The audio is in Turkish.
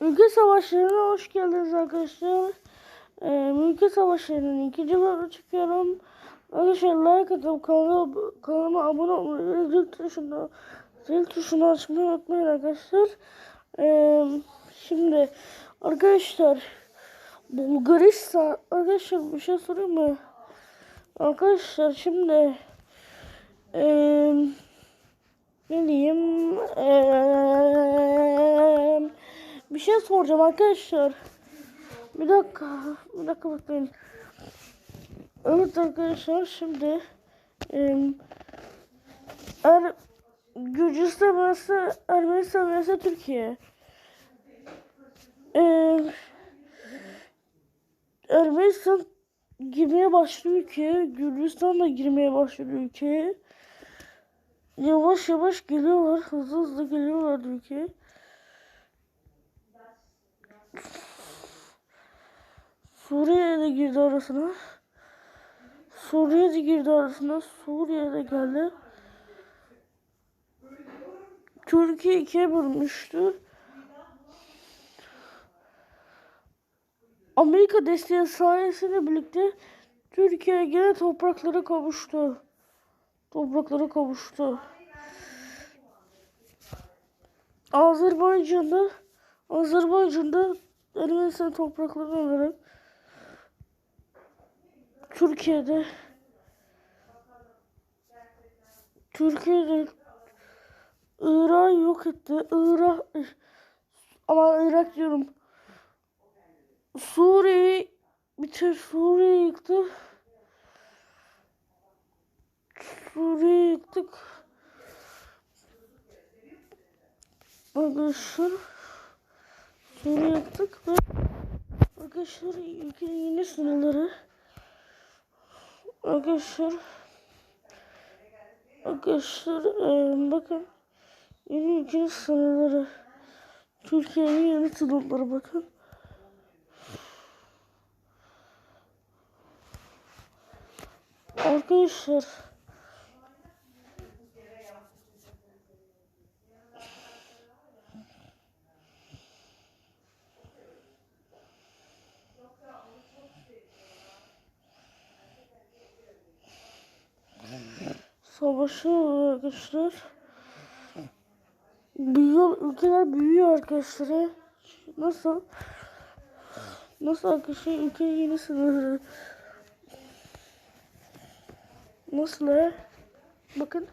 Ülke savaşlarına hoş geldiniz arkadaşlar. Ee, ülke savaşlarının ikinci bölümünü çekiyorum. Arkadaşlar like atıp kanala, kanalıma abone olmayı ve zil tuşuna, zil tuşunu açmayı unutmayın arkadaşlar. Ee, şimdi arkadaşlar Bulgaristan arkadaşlar bir şey sorayım mı? Arkadaşlar şimdi eee ne diyeyim eee bir şey soracağım arkadaşlar. Bir dakika, bir dakika bakayım. Evet arkadaşlar şimdi eee er, Gürcistan vs Ermenistan vs Türkiye. Eee Ermenistan girmeye başlıyor ülkeye. Gürcistan da girmeye başlıyor ülkeye. Yavaş yavaş geliyorlar. Hızlı hızlı geliyorlar ülkeye. Suriye de girdi arasına. Suriye de girdi arasına. Suriye de geldi. Türkiye ikiye bölünmüştü. Amerika desteği sayesinde birlikte Türkiye gene topraklara kavuştu. Topraklara kavuştu. Azerbaycan'da Azerbaycan'da Ermenistan topraklarını alarak Türkiye'de Türkiye'de Irak yok etti. Irak ama Irak diyorum. Suriye'yi bitir Suriye'yi yıktı. Suriye'yi yıktık. Arkadaşlar Suriye yıktık ve arkadaşlar ülkenin yeni sınırları arkadaşlar arkadaşlar eee, bakın yeni ülkenin sınırları Türkiye'nin yeni sınırları bakın. Arkadaşlar savaşı arkadaşlar büyüyor ülkeler büyüyor arkadaşlar nasıl nasıl arkadaşlar ülkenin yeni sınırları Nasıl? Bakın.